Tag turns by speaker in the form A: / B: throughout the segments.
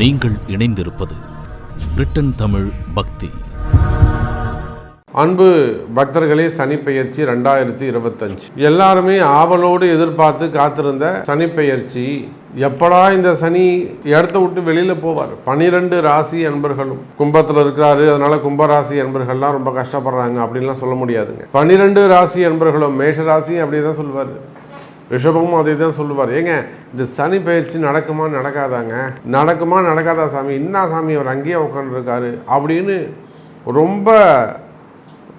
A: நீங்கள் இணைந்திருப்பது பிரிட்டன் தமிழ் பக்தி.
B: அன்பு பக்தர்களே சனிப்பெயர்ச்சி ரெண்டாயிரத்தி இருபத்தஞ்சு. எல்லாருமே ஆவலோடு எதிர்பார்த்து காத்திருந்த சனிப்பெயர்ச்சி. எப்படா இந்த சனி இடத்த விட்டு வெளியில் போவார்? பனிரெண்டு ராசி அன்பர்களும். கும்பத்தில் இருக்கிறாரு அதனால கும்பராசி அன்பர்கள்லாம் ரொம்ப கஷ்டப்படுறாங்க அப்படின்லாம் சொல்ல முடியாதுங்க. பனிரெண்டு ராசி அன்பர்களும் மேஷ ராசி அப்படி தான் சொல்லுவார் ரிஷபமும் அதே தான் சொல்லுவார். ஏங்க இந்த சனி பயிற்சி நடக்குமா நடக்காதாங்க? நடக்குமா நடக்காதா சாமி? என்ன சாமி அவர் அங்கேயே உட்காந்துருக்காரு அப்படின்னு ரொம்ப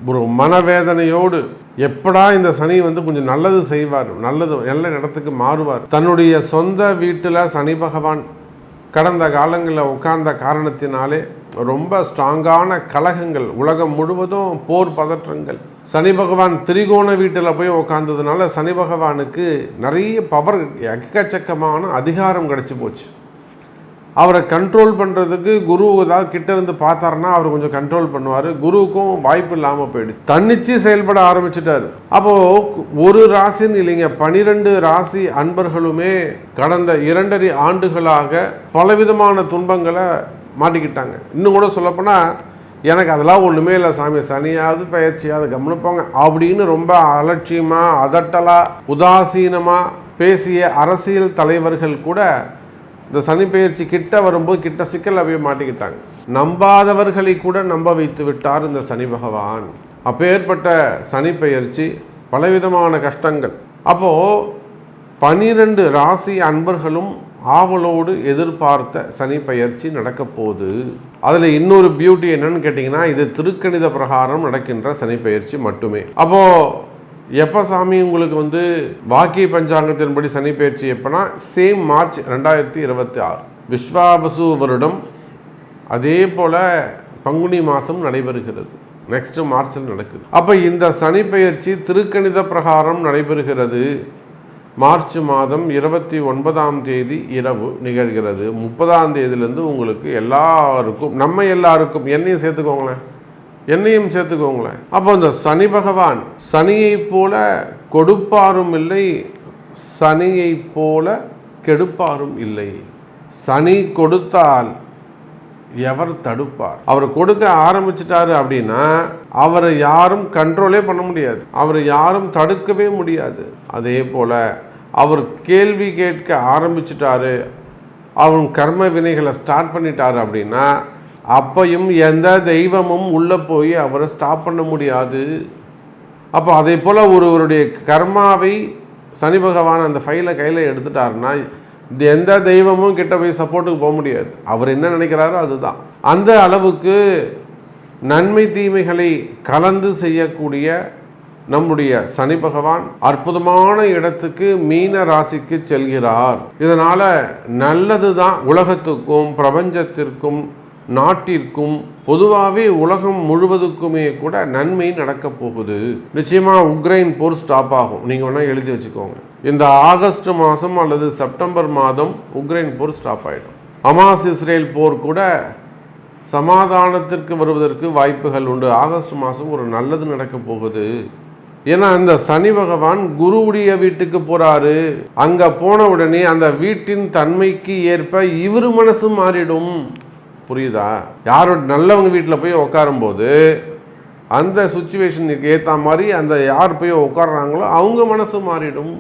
B: ஒரு மனவேதனையோடு எப்படா இந்த சனி வந்து கொஞ்சம் நல்லது செய்வார் நல்லது நல்ல இடத்துக்கு மாறுவார். தன்னுடைய சொந்த வீட்டில் சனி பகவான் கடந்த காலங்களில் உட்கார்ந்த காரணத்தினாலே ரொம்ப ஸ்ட்ராங்கான கலகங்கள் உலகம் முழுவதும் போர் பதற்றங்கள். சனி பகவான் திரிகோண வீட்டில் போய் உட்காந்ததுனால சனி பகவானுக்கு நிறைய பவர் எக்கச்சக்கமான அதிகாரம் கிடச்சி போச்சு. அவரை கண்ட்ரோல் பண்ணுறதுக்கு குரு ஏதாவது கிட்ட இருந்து பார்த்தாருன்னா அவர் கொஞ்சம் கண்ட்ரோல் பண்ணுவார். குருவுக்கும் வாய்ப்பு இல்லாமல் போயிடுச்சு. தன்னிச்சு செயல்பட ஆரம்பிச்சிட்டார். அப்போது ஒரு ராசின்னு இல்லைங்க பனிரெண்டு ராசி அன்பர்களுமே கடந்த இரண்டரை ஆண்டுகளாக பலவிதமான துன்பங்களை மாட்டிக்கிட்டாங்க. இன்னும் கூட சொல்லப்போனால் எனக்கு அதெல்லாம் ஒன்றுமே இல்லை சாமி. சனியாவது பயிற்சியாவது கவனிப்போங்க அப்படின்னு ரொம்ப அலட்சியமாக அதட்டலாக உதாசீனமாக பேசிய அரசியல் தலைவர்கள் கூட இந்த சனி பயிற்சி கிட்ட வரும்போது கிட்ட சிக்கல் அப்படியே மாட்டிக்கிட்டாங்க. நம்பாதவர்களை கூட நம்ப வைத்து விட்டார் இந்த சனி பகவான். அப்பேற்பட்ட சனி பயிற்சி பலவிதமான கஷ்டங்கள். அப்போது பனிரெண்டு ராசி அன்பர்களும் ஆவலோடு எதிர்பார்த்த சனி பயிற்சி நடக்கப்போகுது. அதில் இன்னொரு பியூட்டி என்னன்னு கேட்டிங்கன்னா இது திருக்கணித பிரகாரம் நடக்கின்ற சனி மட்டுமே. அப்போது எப்போ சாமி உங்களுக்கு வந்து வாக்கிய பஞ்சாங்கத்தின்படி சனி பயிற்சி எப்போனா சேம் மார்ச் ரெண்டாயிரத்தி இருபத்தி ஆறு. விஸ்வாவசு வருடம் அதே போல் பங்குனி மாதம் நடைபெறுகிறது. நெக்ஸ்ட் மார்ச்சில் நடக்குது. அப்போ இந்த சனி திருக்கணித பிரகாரம் நடைபெறுகிறது. மார்ச் மாதம் இருபத்தி ஒன்பதாம் தேதி இரவு நிகழ்கிறது. முப்பதாம் தேதியிலேருந்து உங்களுக்கு எல்லாருக்கும் நம்ம எல்லாருக்கும் என்னையும் சேர்த்துக்கோங்களேன். என்னையும் சேர்த்துக்கோங்களேன். அப்போ இந்த சனி பகவான் சனியைப் போல கொடுப்பாரும் இல்லை சனியைப் போல கெடுப்பாரும் இல்லை. சனி கொடுத்தால் எவர் தடுப்பார்? அவர் கொடுக்க ஆரம்பிச்சிட்டாரு அப்படின்னா அவரை யாரும் கண்ட்ரோலே பண்ண முடியாது. அவரை யாரும் தடுக்கவே முடியாது. அதே போல அவர் கேள்வி கேட்க ஆரம்பிச்சிட்டாரு. அவன் கர்ம வினைகளை ஸ்டார்ட் பண்ணிட்டாரு அப்படின்னா அப்பையும் எந்த தெய்வமும் உள்ளே போய் அவரை ஸ்டாப் பண்ண முடியாது. அப்போ அதே போல் ஒருவருடைய கர்மாவை சனி பகவான் அந்த ஃபைலை கையில் எடுத்துட்டாருன்னா எந்த தெய்வமும் கிட்ட போய் சப்போர்ட்டுக்கு போக முடியாது. அவர் என்ன நினைக்கிறாரோ அதுதான். அந்த அளவுக்கு நன்மை தீமைகளை கலந்து செய்யக்கூடிய நம்முடைய சனி பகவான் அற்புதமான இடத்துக்கு மீன ராசிக்கு செல்கிறார். இதனால நல்லது தான் உலகத்துக்கும் பிரபஞ்சத்திற்கும் நாட்டிற்கும் பொதுவாகவே உலகம் முழுவதுக்குமே கூட நன்மை நடக்க போகுது. நிச்சயமாக உக்ரைன் போர் ஸ்டாப் ஆகும். நீங்கள் வேணால் எழுதி வச்சுக்கோங்க. இந்த ஆகஸ்ட் மாதம் அல்லது செப்டம்பர் மாதம் உக்ரைன் போர் ஸ்டாப் ஆகிடும் அமாஸ் இஸ்ரேல் போர் கூட சமாதானத்திற்கு வருவதற்கு வாய்ப்புகள் உண்டு. ஆகஸ்ட் மாதம் ஒரு நல்லது நடக்க போகுது. ஏன்னா அந்த சனி பகவான் குருவுடைய வீட்டுக்கு போறாரு. அங்க போன உடனே அந்த வீட்டின் தன்மைக்கு ஏற்ப இவர் மனசு மாறிடும். புரியுதா? யாரோட நல்லவங்க வீட்டில் போய் உட்காரும்போது அந்த சுச்சுவேஷனுக்கு ஏற்ற மாதிரி அந்த யார் போய் உட்காடுறாங்களோ அவங்க மனசு மாறிடும்.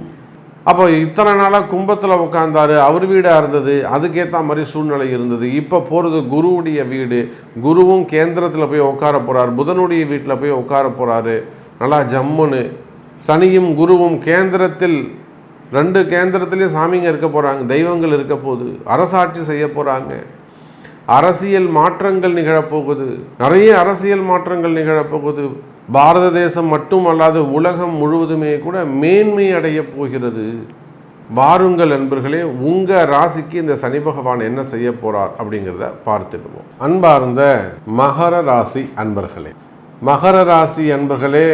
B: அப்போ இத்தனை நாளாக கும்பத்தில் உட்காந்தாரு அவர் வீடாக இருந்தது அதுக்கேற்ற மாதிரி சூழ்நிலை இருந்தது. இப்போ போகிறது குருவுடைய வீடு. குருவும் கேந்திரத்தில் போய் உட்கார போகிறார் புதனுடைய வீட்டில் போய் உட்கார போகிறாரு நல்லா ஜம்முன்னு. சனியும் குருவும் கேந்திரத்தில் ரெண்டு கேந்திரத்துலேயும் சாமிங்க இருக்க போகிறாங்க தெய்வங்கள் இருக்க போகுது அரசாட்சி செய்ய போகிறாங்க அரசியல் மாற்றங்கள் நிகழப்போகுது நிறைய அரசியல் மாற்றங்கள் நிகழப்போகுது பாரத தேசம் மட்டுமல்லாது உலகம் முழுவதுமே கூட மேன்மை அடைய போகிறது. வாருங்கள் அன்பர்களே உங்கள் ராசிக்கு இந்த சனி பகவான் என்ன செய்ய போகிறார் அப்படிங்கிறத பார்த்துடுவோம். அன்பார்ந்த மகர ராசி அன்பர்களே மகர ராசி அன்பர்களே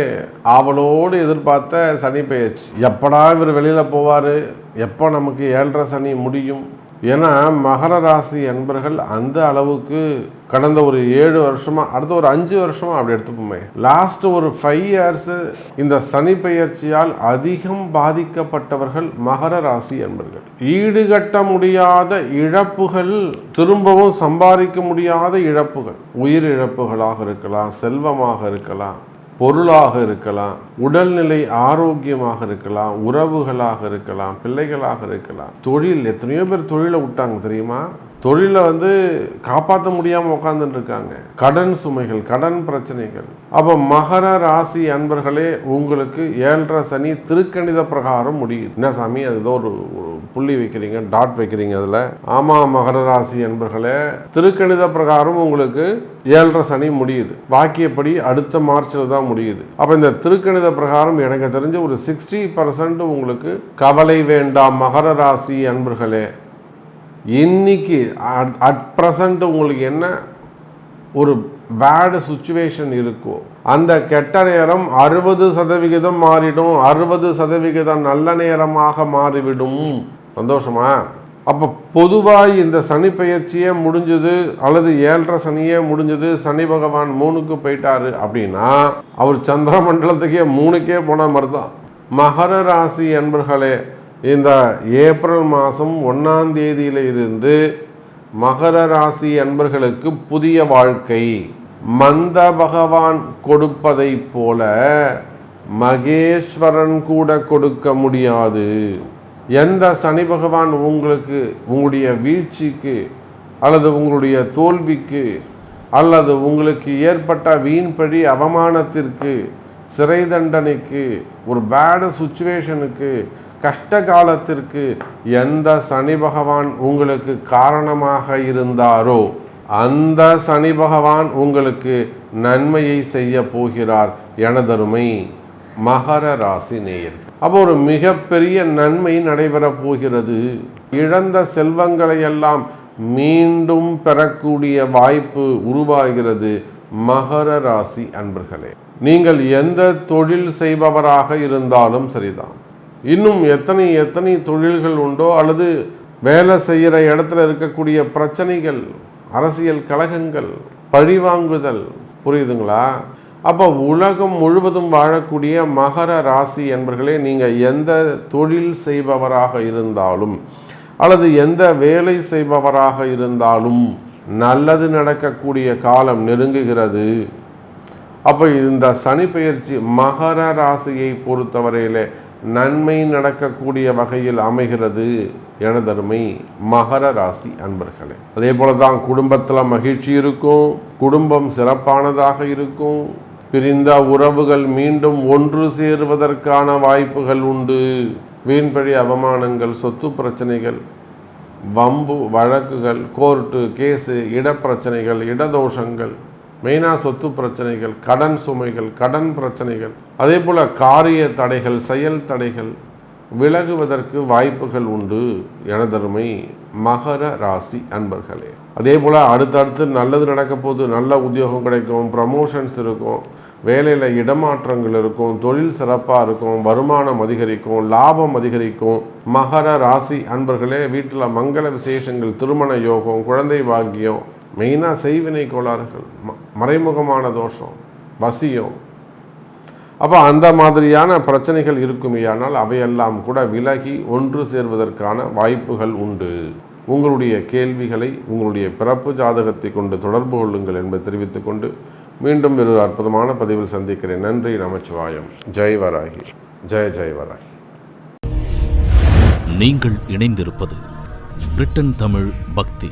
B: ஆவலோடு எதிர்பார்த்த சனி பெயர்ச்சி. எப்படா இவர் வெளியில் போவார்? எப்போ நமக்கு ஏழரை சனி முடியும்? ஏன்னா மகர ராசி அன்பர்கள் அந்த அளவுக்கு கடந்த ஒரு ஏழு வருஷமா அடுத்த ஒரு அஞ்சு வருஷமா அப்படி எடுத்துப்போமே. லாஸ்ட் ஒரு ஃபைவ் இயர்ஸ் இந்த சனி பெயர்ச்சியால் அதிகம் பாதிக்கப்பட்டவர்கள் மகர ராசி என்பர்கள். ஈடுகட்ட முடியாத இழப்புகள் திரும்பவும் சம்பாதிக்க முடியாத இழப்புகள். உயிர் இழப்புகளாக இருக்கலாம் செல்வமாக இருக்கலாம் பொருளாக இருக்கலாம் உடல்நிலை ஆரோக்கியமாக இருக்கலாம் உறவுகளாக இருக்கலாம் பிள்ளைகளாக இருக்கலாம் தொழில் எத்தனையோ பேர் தொழிலை விட்டாங்க தெரியுமா? தொழிலை வந்து காப்பாற்ற முடியாமல் உட்காந்துட்டுருக்காங்க கடன் சுமைகள் கடன் பிரச்சனைகள். அப்போ மகர ராசி அன்பர்களே உங்களுக்கு ஏழரை சனி திருக்கணித பிரகாரம் முடியுது. என்ன சாமி அது ஏதோ ஒரு புள்ளி வைக்கிறீங்க டாட் வைக்கிறீங்க அதில். ஆமாம் மகர ராசி அன்பர்களே திருக்கணித பிரகாரம் உங்களுக்கு ஏழரை சனி முடியுது. பாக்கியப்படி அடுத்த மார்ச்சில் தான் முடியுது. அப்போ இந்த திருக்கணித பிரகாரம் எனக்கு தெரிஞ்ச ஒரு சிக்ஸ்டி பர்சன்ட் உங்களுக்கு கவலை வேண்டாம் மகர ராசி அன்பர்களே. இன்னைக்கு அட் ப்ரெசண்ட் உங்களுக்கு என்ன ஒரு பேடு சுச்சுவேஷன் இருக்கோ அந்த கெட்ட நேரம் அறுபது சதவிகிதம் மாறிடும் அறுபது சதவிகிதம் நல்ல நேரமாக மாறிவிடும். சந்தோஷமா? அப்போ பொதுவாக இந்த சனி பயிற்சியே முடிஞ்சது அல்லது ஏழரை சனியே முடிஞ்சது சனி பகவான் மூணுக்கு போயிட்டாரு அப்படின்னா அவர் சந்திர மண்டலத்துக்கே மூணுக்கே போன மாதிரி தான் மகர ராசி என்பர்களே இந்த ஏப்ரல் மாதம் ஒன்றாம் தேதியில இருந்து மகர ராசி அன்பர்களுக்கு புதிய வாழ்க்கை. மந்த பகவான் கொடுப்பதைப் போல மகேஸ்வரன் கூட கொடுக்க முடியாது. எந்த சனி பகவான் உங்களுக்கு உங்களுடைய வீழ்ச்சிக்கு அல்லது உங்களுடைய தோல்விக்கு அல்லது உங்களுக்கு ஏற்பட்ட வீண்பழி அவமானத்திற்கு சிறை தண்டனைக்கு ஒரு பேடு சுச்சுவேஷனுக்கு கஷ்ட காலத்திற்கு எந்த சனி பகவான் உங்களுக்கு காரணமாக இருந்தாரோ அந்த சனி பகவான் உங்களுக்கு நன்மையை செய்ய போகிறார் எனதருமை மகர ராசி நேயர் அப்போ ஒரு மிகப்பெரிய நன்மை நடைபெறப் போகிறது. இழந்த செல்வங்களை எல்லாம் மீண்டும் பெறக்கூடிய வாய்ப்பு உருவாகிறது மகர ராசி அன்பர்களே. நீங்கள் எந்த தொழில் செய்பவராக இருந்தாலும் சரிதான். இன்னும் எத்தனை எத்தனை தொழில்கள் உண்டோ அல்லது வேலை செய்கிற இடத்துல இருக்கக்கூடிய பிரச்சனைகள் அரசியல் கழகங்கள் பழிவாங்குதல் புரியுதுங்களா? அப்போ உலகம் முழுவதும் வாழக்கூடிய மகர ராசி என்பர்களே நீங்கள் எந்த தொழில் செய்பவராக இருந்தாலும் அல்லது எந்த வேலை செய்பவராக இருந்தாலும் நல்லது நடக்கக்கூடிய காலம் நெருங்குகிறது. அப்போ இந்த சனி பெயர்ச்சி மகர ராசியை பொறுத்தவரையிலே நன்மை நடக்கக்கூடிய வகையில் அமைகிறது எனதருமை மகர ராசி அன்பர்களே. அதே போல தான் குடும்பத்தில் மகிழ்ச்சி இருக்கும் குடும்பம் சிறப்பானதாக இருக்கும் பிரிந்த உறவுகள் மீண்டும் ஒன்று சேருவதற்கான வாய்ப்புகள் உண்டு. வீண்பழி அவமானங்கள் சொத்து பிரச்சனைகள் வம்பு வழக்குகள் கோர்ட்டு கேஸு இடப்பிரச்சனைகள் இடதோஷங்கள் மெயினாக சொத்து பிரச்சனைகள் கடன் சுமைகள் கடன் பிரச்சனைகள். அதே போல் காரிய தடைகள் செயல் தடைகள் விலகுவதற்கு வாய்ப்புகள் உண்டு. எனதருமை மகர ராசி அன்பர்களே. அதே போல் அடுத்தடுத்து நல்லது நடக்க போது நல்ல உத்தியோகம் கிடைக்கும் ப்ரமோஷன்ஸ் இருக்கும் வேலையில் இடமாற்றங்கள் இருக்கும் தொழில் சிறப்பாக இருக்கும் வருமானம் அதிகரிக்கும் லாபம் அதிகரிக்கும். மகர ராசி அன்பர்களே வீட்டில் மங்கள விசேஷங்கள் திருமண யோகம் குழந்தை பாக்கியம் மெயினாக செய்வினை கோளாறுகள். ம மறைமுகமான தோஷம் வசியம். அப்போ அந்த மாதிரியான பிரச்சனைகள் இருக்குமேயானால் அவையெல்லாம் கூட விலகி ஒன்று சேர்வதற்கான வாய்ப்புகள் உண்டு. உங்களுடைய கேள்விகளை உங்களுடைய பிறப்பு ஜாதகத்தை கொண்டு தொடர்பு கொள்ளுங்கள் என்பதை தெரிவித்துக்கொண்டு மீண்டும் ஒரு அற்புதமான பதிவில் சந்திக்கிறேன். நன்றி நமச்சிவாயம். ஜெய் வராகி. ஜெய ஜெய் வராகி.
A: நீங்கள் இணைந்திருப்பது பிரிட்டன் தமிழ் பக்தி.